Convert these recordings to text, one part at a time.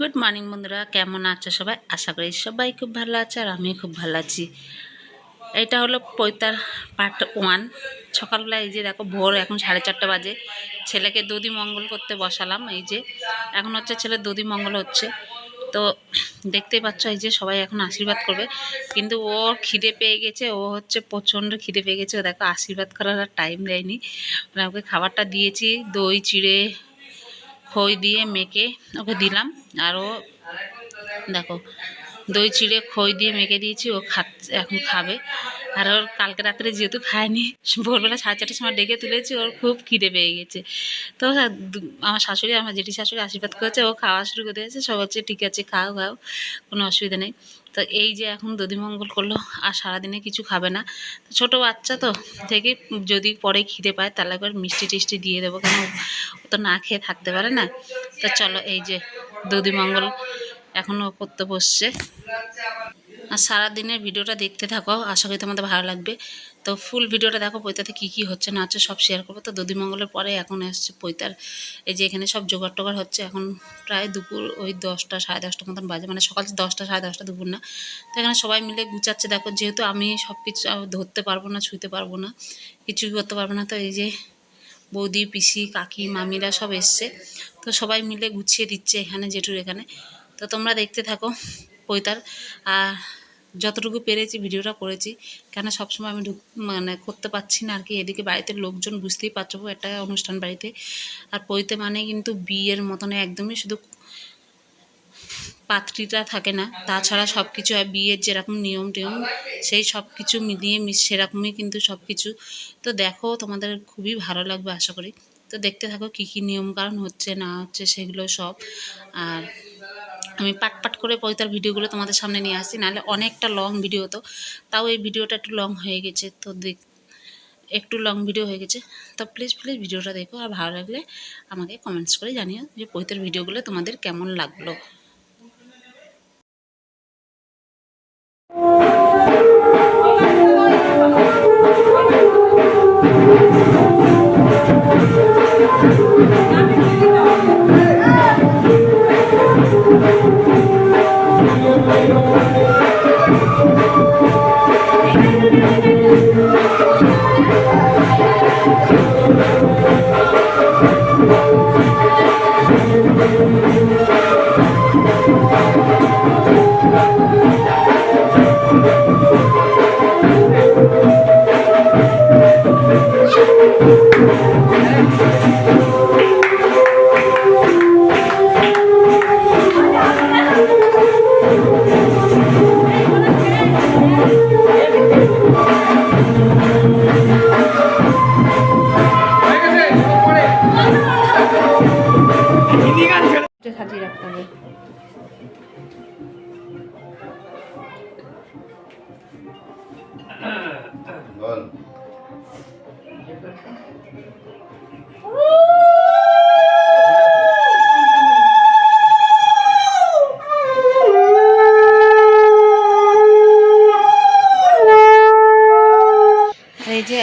Good morning বন্ধুরা। কেমন আছো সবাই? আশা করি সবাই খুব ভালো আছে আর আমি খুব ভালো আছি। এটা হলো পৈতার পার্ট ওয়ান সকালবেলা এই যে দেখো, ভোর এখন সাড়ে চারটে বাজে। ছেলেকে দধি মঙ্গল করতে বসালাম, এই যে। এখন হচ্ছে ছেলে দধি মঙ্গল হচ্ছে। তো দেখতেই পাচ্ছ, এই যে সবাই এখন আশীর্বাদ করবে। কিন্তু ও খিদে পেয়ে গেছে, ও হচ্ছে প্রচণ্ড খিদে পেয়ে গেছে। ও দেখো, আশীর্বাদ করার আর টাইম দেয়নি। মানে ওকে খাবারটা দিয়েছি, দই, চিড়ে, খই দিয়ে মেখে ওকে দিলাম। আর ও দেখো, দই চিড়ে, খই দিয়ে মেখে দিয়েছি, ও খাচ্ছে, এখন খাবে। আর ওর কালকে রাত্রে যেহেতু খায়নি, ভোরবেলা সাড়ে চারটের সময় ডেকে তুলেছি, ওর খুব খিদে পেয়ে গেছে। তো আমার শাশুড়ি, আমার জেঠি শাশুড়ি আশীর্বাদ করেছে, ও খাওয়া শুরু করে দিয়েছে, সব হচ্ছে ঠিক আছে, খাও খাও, কোনো অসুবিধা নেই। তো এই যে এখন দধিমঙ্গল করল, আর সারাদিনে কিছু খাবে না। তো ছোটো বাচ্চা তো, থেকে যদি পরে খিদে পায়, তাহলে একবার মিষ্টি টিষ্টি দিয়ে দেবো, কেন? ও তো না খেয়ে থাকতে পারে না। তো চলো, এই যে দধিমঙ্গল এখনও করতে বসছে। আর সারাদিনের ভিডিওটা দেখতে থাকো, আশা করি তোমাদের ভালো লাগবে। তো ফুল ভিডিওটা দেখো, পৈতাতে কী কী হচ্ছে না হচ্ছে সব শেয়ার করব। তো দধিমঙ্গলের পরে এখন এসছে পৈতার, এই যে এখানে সব জোগাড় টোগাড় হচ্ছে। এখন প্রায় দুপুর, ওই দশটা, সাড়ে দশটা মতন বাজে মানে সকাল দশটা, সাড়ে দশটা দুপুর না। তো এখানে সবাই মিলে গুছাচ্ছে দেখো, যেহেতু আমি সব কিছু ধরতে পারব না ছুঁতে পারব না, কিছুই করতে পারব না। তো এই যে বৌদি, পিসি, কাকি, মামিরা সব এসছে। তো সবাই মিলে গুছিয়ে দিচ্ছে এখানে, জেঠুর এখানে। তো তোমরা দেখতে থাকো পৈতার। আর যতটুকু পেরেছি ভিডিওটা করেছি, কেন সবসময় আমি মানে করতে পারছি না আর কি। এদিকে বাড়িতে লোকজন বুঝতেই পারছ, একটা অনুষ্ঠান বাড়িতে। আর পৈতে মানে কিন্তু বিয়ের মতন একদমই শুধু পাত্রীটা থাকে না। তাছাড়া সব কিছু বিয়ের যেরকম নিয়ম টিয়ম, সেই সব কিছু মিলিয়ে সেরকমই কিন্তু সব কিছু তো দেখো, তোমাদের খুবই ভালো লাগবে আশা করি। তো দেখতে থাকো কী কী নিয়মকানুন হচ্ছে, না হচ্ছে, সেগুলো সব। আর আমি পাট পাট করে পয়তার ভিডিওগুলো তোমাদের সামনে নিয়ে আসছি। নাহলে অনেকটা লং ভিডিও তো। তাও এই ভিডিওটা একটু লং হয়ে গেছে। তো দেখ, একটু লং ভিডিও হয়ে গেছে। তো প্লিজ প্লিজ ভিডিওটা দেখো। আর ভালো লাগলে আমাকে কমেন্টস করে জানিও যে পৈতার ভিডিওগুলো তোমাদের কেমন লাগল।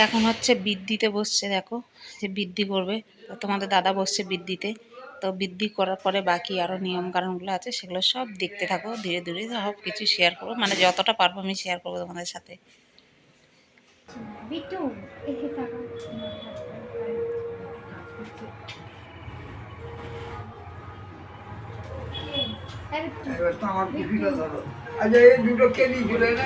এখন হচ্ছে বৃদ্ধিতে বসছে দেখো যে বৃদ্ধি করবে। তো তোমাদের দাদা বসছে বৃদ্ধিতে। তো বৃদ্ধি করার পরে বাকি আরও নিয়মকানুনগুলো আছে সেগুলো সব দেখতে থাকো ধীরে ধীরে সব কিছু শেয়ার করব মানে যতটা পারব আমি শেয়ার করব তোমাদের সাথে। আমার আচ্ছা এই দুটো কে দিয়েছিল না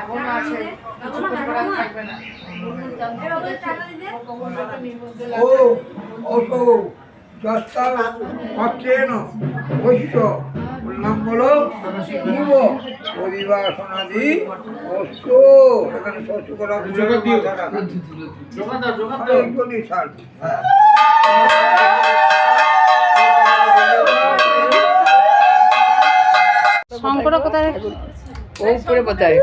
পরে না। হ্যাঁ ও দশটা বৈশ্য অস্ত এখানে শস্য করা অনেকগুলি হ্যাঁ। শঙ্কর কোথায়? ও উপরে কোথায়?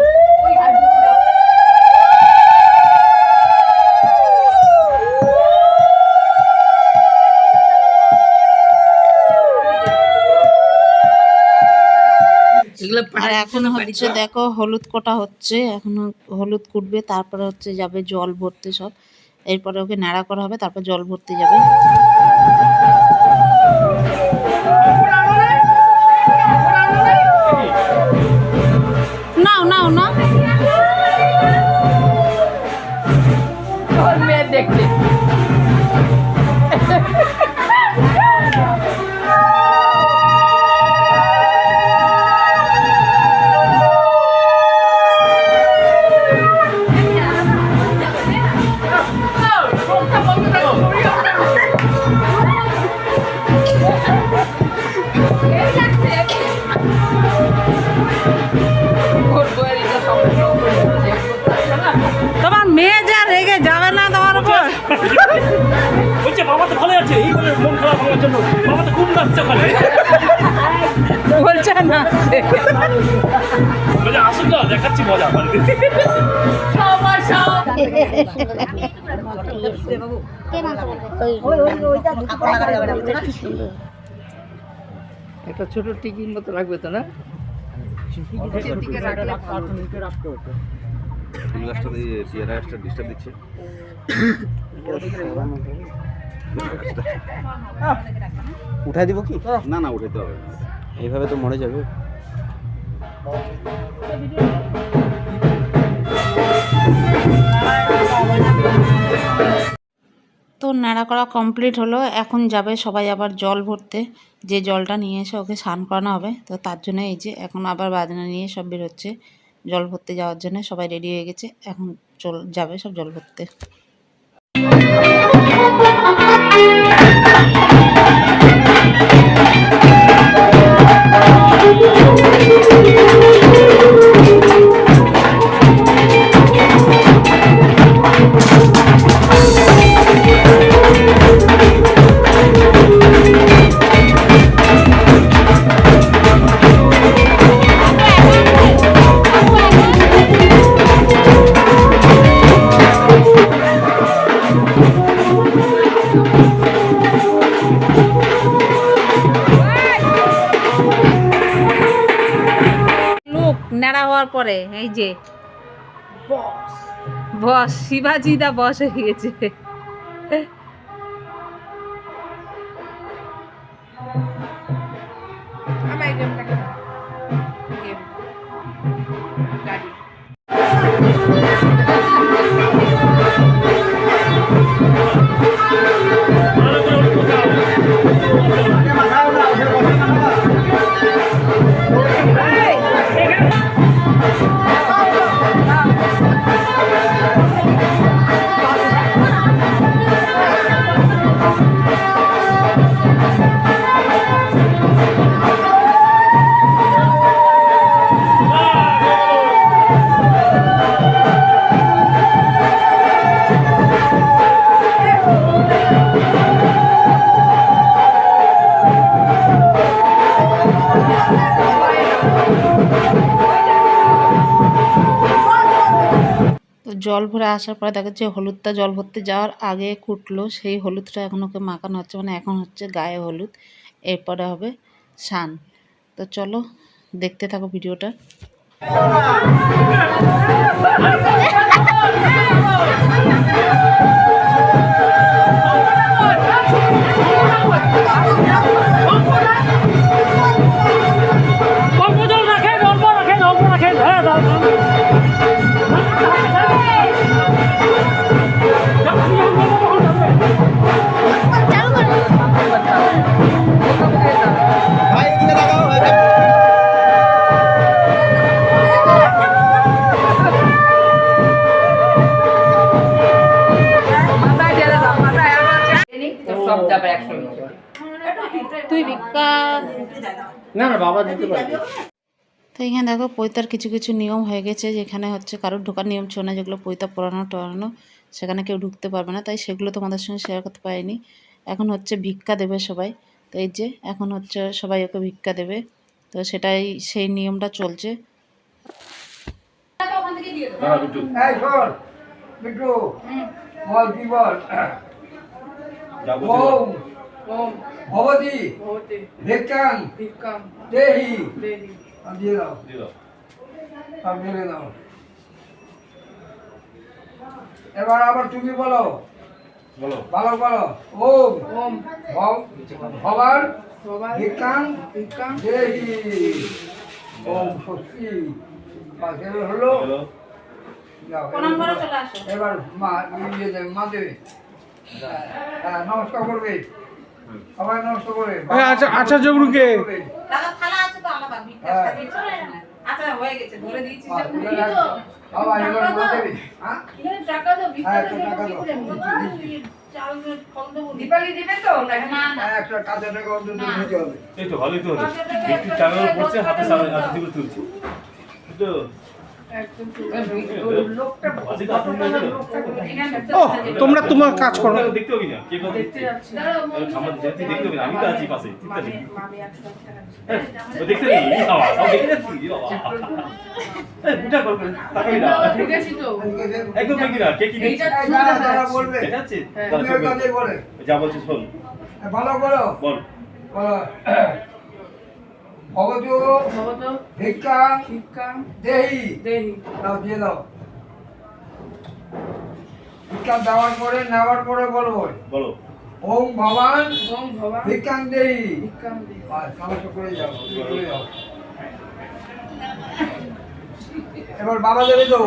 আর এখন হচ্ছে দেখো হলুদ কোটা হচ্ছে এখন হলুদ কুটবে তারপরে হচ্ছে যাবে জল ভরতে সব। এরপরে ওকে নাড়া করা হবে তারপর জল ভরতে যাবে। নাও নাও না তোর মেয়ে দেখতে বলছে না। আসুন দেখাচ্ছি মজা একটা ছোট টিকির মতো লাগবে তো না? ফুল গাছটা দিয়ে পেয়ারা গাছটা ডিস্টার্ব দিচ্ছে। উঠাই দিব কি? না না উঠাইতে হবে এইভাবে তো মরে যাবে। তো নাড়া করা কমপ্লিট হলো এখন যাবে সবাই আবার জল ভরতে। যে জলটা নিয়ে এসে ওকে স্নান করানো হবে তো তার জন্য এই যে এখন আবার বাজনা নিয়ে সব বেরোচ্ছে। জল ভরতে যাওয়ার জন্য সবাই রেডি হয়ে গেছে এখন চল যাবে সব জল ভরতে। Thank you. শিবাজি দা বস গেছে জল ভরে আসার পরে দেখা যাচ্ছে হলুদটা জল ভরতে যাওয়ার আগে কুটলো সেই হলুদটা এখন ওকে মাখানো হচ্ছে মানে এখন হচ্ছে গায়ে হলুদ এরপরে হবে সান তো চলো দেখতে থাকো ভিডিওটা অল্প বাবা দিতে পারবে। তো এখানে দেখো পৈতার কিছু কিছু নিয়ম হয়ে গেছে যেখানে হচ্ছে কারোর ঢোকার নিয়ম ছিল না যেগুলো পৈতা পড়ানো টড়ানো সেখানে কেউ ঢুকতে পারবে না তাই সেগুলো তোমাদের সঙ্গে শেয়ার করতে পারিনি। এখন হচ্ছে ভিক্ষা দেবে সবাই তো এই যে এখন হচ্ছে সবাই ওকে ভিক্ষা দেবে তো সেটাই সেই নিয়মটা চলছে। কি বল। ওম ভবতি ভিক্ষাং দেহি আর দিয়ে দাও দিয়ে দাও। এবার আবার তুমি বলো বলো ভালো বলো ওম ওম ভবান ভিক্ষাং দেহি ওম শক্তি বাস হলো এবার এবার মা ইয়ে দেবে মা দেবে। হ্যাঁ নমস্কার করবে। আচ্ছা আচ্ছা জগরুকে। একটু একটা এই তো। ভালোই তো হলো। বিট্টু চালের পড়ছে হাতে দিয়ে তুলছে। তো। তোমরা তোমার কাজ করো দেখতে হবে না কে কথা দেখতে আমার জাতি দেখতে হবে আমি তো আছি পাশে চিন্তা নেই হ্যাঁ, ও দেখতে নেই বাবা সব দেখে যাচ্ছি বাবা এই বুটা কর তাকাই না এদিকে দে। একদম দেখি না কে কি দেখছে বলবে যা বলছে শোন ভালো বলো বল বলো ভগত ভিক্ষা দেহি। দাও দিয়ে দাও। ভিক্ষা দেওয়ার পরে নেওয়ার পরে বলব। বলো। ওম ভবান ভিক্ষাং দেহি। বাস, সমস্ত করে যাও করে যাও। এবার বাবা দেবে তো।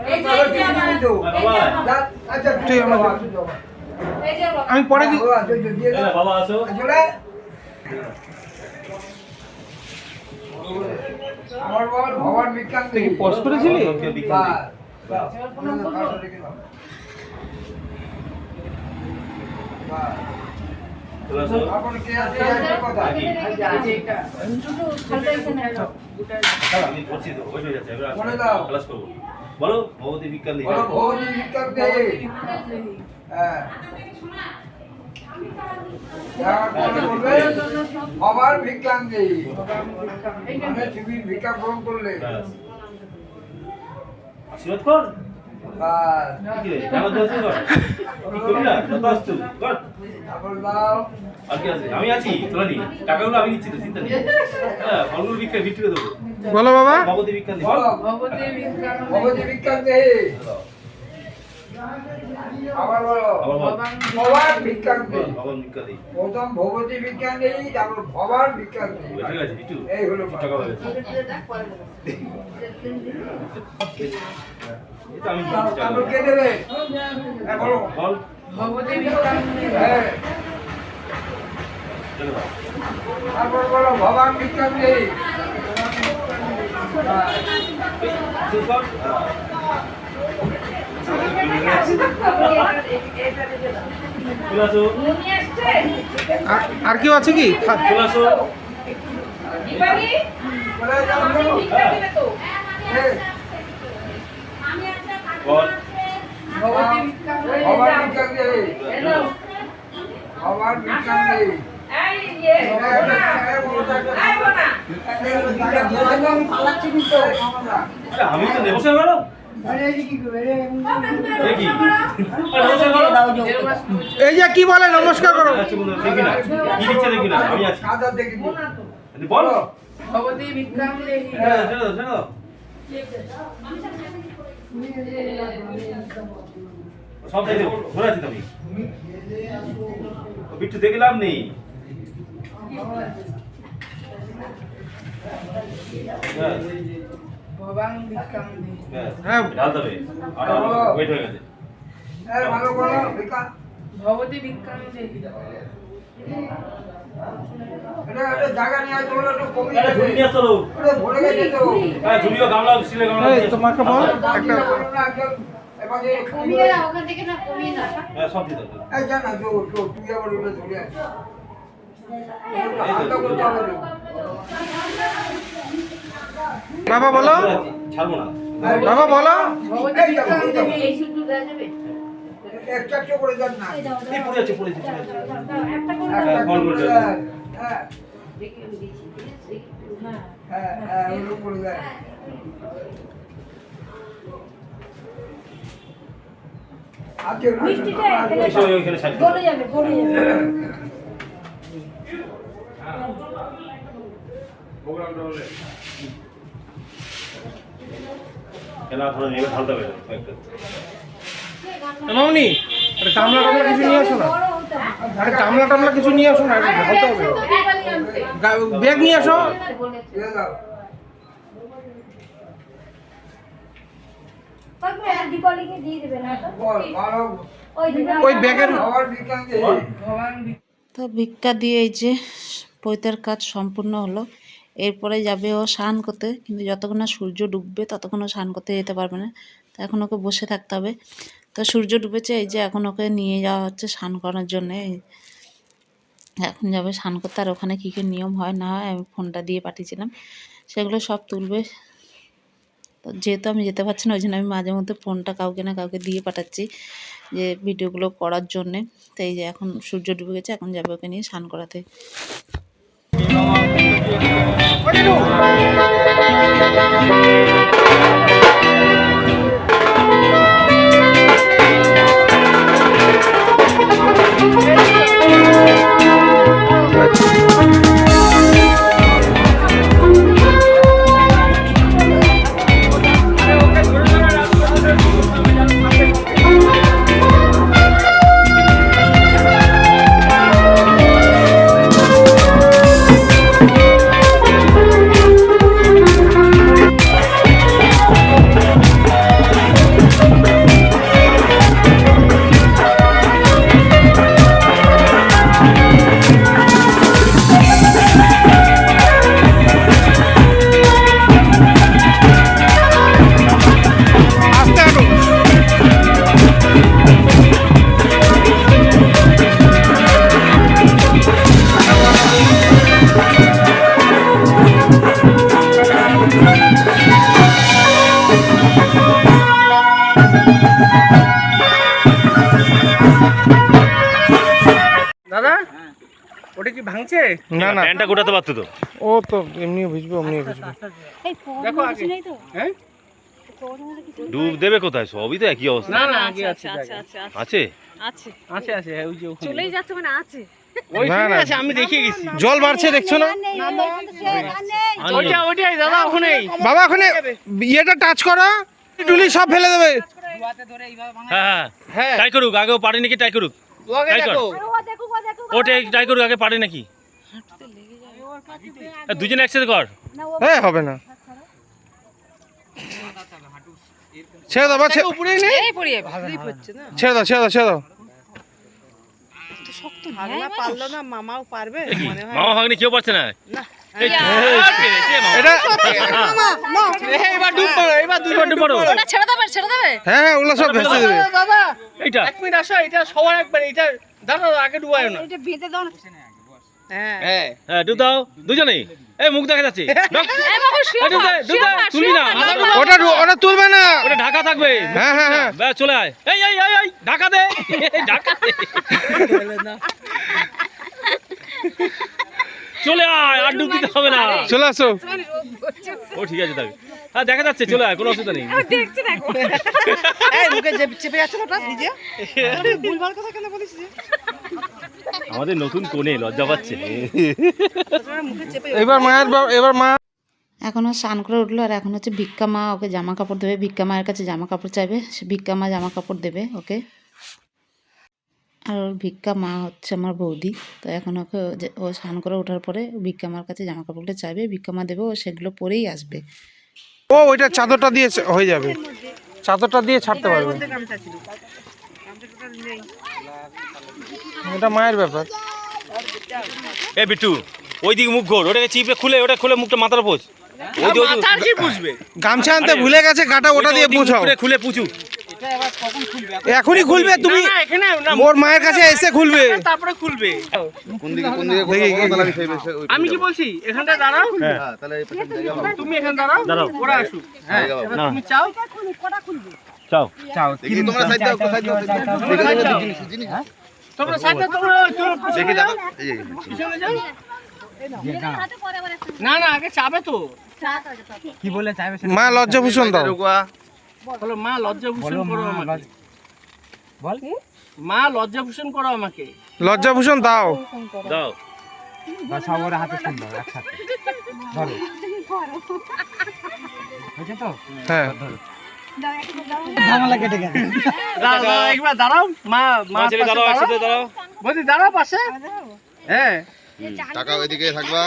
আমি পরে দিবি তো। বাবা যা- আচ্ছা ঠিক ঠিক আছে, আছে আমাকে- আমি পরে দি- দিয়ে এই দাও না, বাবা আসো চলে আমার বল ভগবান বিজ্ঞান তুই কি পজ করেছিলি? হয়ে বলে দাও। ক্লাস করব। বলো ভগবতী বিজ্ঞান ভগবতী বিজ্ঞান হ্যাঁ। মানে ভিক্ষা গ্রহণ করলে। আশীর্বাদ কর। আমি আছি তোরা নি টাকাগুলো আমি নিচ্ছি তো চিন্তা নেই। হ্যাঁ বিক্রি দেবো। বলো বাবা। ভগবতী ভগবতী দে আবার বলো। বিজ্ঞান বিজ্ঞান প্রথম ভগবতী বিজ্ঞান তারপর বিজ্ঞান এই হলো হয়ে কে দেবে? হ্যাঁ বলো। বল। হ্যাঁ। তারপর বলো ভগবান বিজ্ঞান দেই হ্যাঁ। শেষ কর হ্যাঁ। চলে আসো আর- আর কেউ আছে কি? আমি তো নেব। এই যে কি বলে নমস্কার করো। আচ্ছা বলো। হ্যাঁ সব দেখে দেবো ধরে আছি তো বিট্টু দেখে লাভ নেই। হ্যাঁ ওয়েট হয়ে গেছে। হ্যাঁ ভালো বলো বিজ্ঞান এটা একটা জায়গা নিয়ে একটু কমিয়ে আরে ঝুড়ি নিয়ে ভরে গেছে তো। হ্যাঁ ঝুড়িও গামলা স্টিলের গামলা এই তোমাকে বল একটা এবারে কমিয়ে দাও ওখান থেকে না কমিয়ে দাও। হ্যাঁ সব দিয়ে দাও এই জান না তো তো তুই আবার ওটা ধরে আয়। করতে হবে। বাবা বলো। ছাড়বো না। বাবা বলো। দেওয়া যাবে একটা একটা মামনি টামলা কিছু নিয়ে আসো না। আরে গামলা টামলা কিছু নিয়ে আসো না ঢালতে হবে। ব্যাগ নিয়ে আসো। তো ভিক্ষা দিয়ে এই যে পৈতার কাজ সম্পূর্ণ হলো। এরপরে যাবে ও স্নান করতে, কিন্তু যতক্ষণ না সূর্য ডুববে ততক্ষণ ও স্নান করতে যেতে পারবে না। তো এখন ওকে বসে থাকতে হবে। তো সূর্য ডুবেছে, এই যে এখন ওকে নিয়ে যাওয়া হচ্ছে স্নান করার জন্যে। এখন যাবে স্নান করতে, আর ওখানে কী কী নিয়ম হয় না হয় আমি ফোনটা দিয়ে পাঠিয়েছিলাম। সেগুলো সব তুলবে। তো যেহেতু আমি যেতে পারছি না, ওই জন্য আমি মাঝে মধ্যে ফোনটা কাউকে না কাউকে দিয়ে পাঠাচ্ছি যে ভিডিওগুলো করার জন্যে। তো এই যে এখন সূর্য ডুবে গেছে, এখন যাবে ওকে নিয়ে স্নান করাতে। 快点走。না না প্যান্টটা গোটাতে পারতো তো ও তো এমনিও ভিজবে এমনিও ভিজবে দেখো আগে হ্যাঁ ডুব দেবে কোথায় সবই তো একই অবস্থা না না আগে আছে আছে আছে আছে ওই যে চলেই যাচ্ছে মানে আছে আমি গেছি জল বাড়ছে দেখছ না ওখানে বাবা ওখানে ইয়েটা টাচ করো টুলি সব ফেলে দেবে হ্যাঁ হ্যাঁ হ্যাঁ ট্রাই করুক আগে পারে নাকি ট্রাই করুক ও ট্রাই করুক আগে পারে নাকি দুজনে একসাথে কর। হ্যাঁ হবে না। ছেড়ে দাও বা ছে- ছেড়ে দাও ছেড়ে দাও ছেড়ে দাও। এ কি? মামা কেউ না? মামা। এটা এইটা। এক মিনিট আসো সবার একবার এটা দাদা আগে ডুবায় না। হ্যাঁ। হ্যাঁ। ডুব দাও। দুজনেই। এই মুখ দেখা যাচ্ছে। তুলবি না। ওটা ওটা তুলবে না। ওটা ঢাকা থাকবে। হ্যাঁ হ্যাঁ হ্যাঁ। চলে আয়। এই এই এই এই ঢাকা দে। ঢাকা দে। চলে আয় আর ডুব দিতে হবে না। চলে আসো। ও ঠিক আছে থাকবে হ্যাঁ দেখা যাচ্ছে চলে আয় কোনো অসুবিধা নেই। আমাদের নতুন কোণে লজ্জা পাচ্ছে। এবার মায়ের এবার মা এখনও স্নান করে উঠল আর এখন হচ্ছে ভিক্ষা মা ওকে জামা কাপড় দেবে। ভিক্ষা মায়ের কাছে জামা কাপড় চাইবে। সে ভিক্ষা মা জামা কাপড় দেবে ওকে। আর ওর ভিক্ষা মা হচ্ছে আমার বৌদি। তো এখন ওকে ও স্নান করে ওঠার পরে ভিক্ষা মার কাছে জামা কাপড়গুলো চাইবে। ভিক্ষা মা দেবে ও সেগুলো পরেই আসবে। ও ওইটা চাদরটা দিয়ে হয়ে যাবে। চাদরটা দিয়ে ছাড়তে পারবে। এটা মায়ের ব্যাপার। এ বিট্টু ওই দিকে মুখ ঘোর ওটাকে চিপে খুলে ওটা খুলে মুখটা মাথার পোষ ওই যে- গামছা আনতে ভুলে গেছে গাটা ওটা দিয়ে দিকে পুছাও। খুলে খুলে পুচু এখনই খুলবে তুমি। ওর মায়ের কাছে এসে খুলবে। কোন দিকে কোন দিকে দেখি, কোথাও সেই আমি কি বলছি? এখানটা দাঁড়াও। হ্যাঁ। তাহলে জায়গা পাবো। তুমি এখানে দাঁড়াও দাঁড়াও। ওরা আসুক। হ্যাঁ জায়গা পাবো। না তুমি চাও। চাও দেখি তোমরা সাইড দাও সাইড দাও দেখে দেখে জিনিস জিনিস তোমরা সাইডে তোমরা চলো দেখি দাও এই এই, পিছনে যাও। না না আগে চাবে তো। মা লজ্জাভূষণ দাও। বলো মা লজ্জাভূষণ করো আমাকে। বল। মা লজ্জাভূষণ করো আমাকে। লজ্জাভূষণ দাও। দাও। হ্যাঁ। দাঁড়াও দাঁড়াও, একবার দাঁড়াও। মা মা মা ছেলে দাঁড়াও একসাথে দাঁড়াও। বৌদি দাঁড়াও পাশে। হ্যাঁ। টাকা ওইদিকে থাকবা।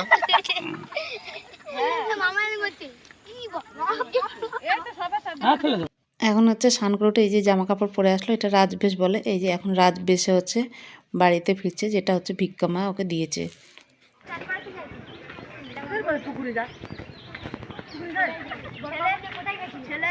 এখন হচ্ছে সানক্রোটে এই যে জামা কাপড় পরে আসলো এটা রাজবেশ বলে। এই যে এখন রাজবেশে হচ্ছে বাড়িতে ফিরছে যেটা হচ্ছে ভিক্ষা মা ওকে দিয়েছে। ওই যে।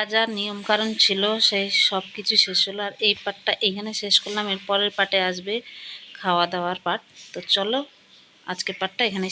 যা যা নিয়ম কারণ ছিল, সেই সব কিছু শেষ হলো। আর এই পার্টটা এইখানে শেষ করলাম, এর পরের পার্টে আসবে খাওয়া দাওয়ার পার্ট তো চলো আজকে পার্টটা এখানে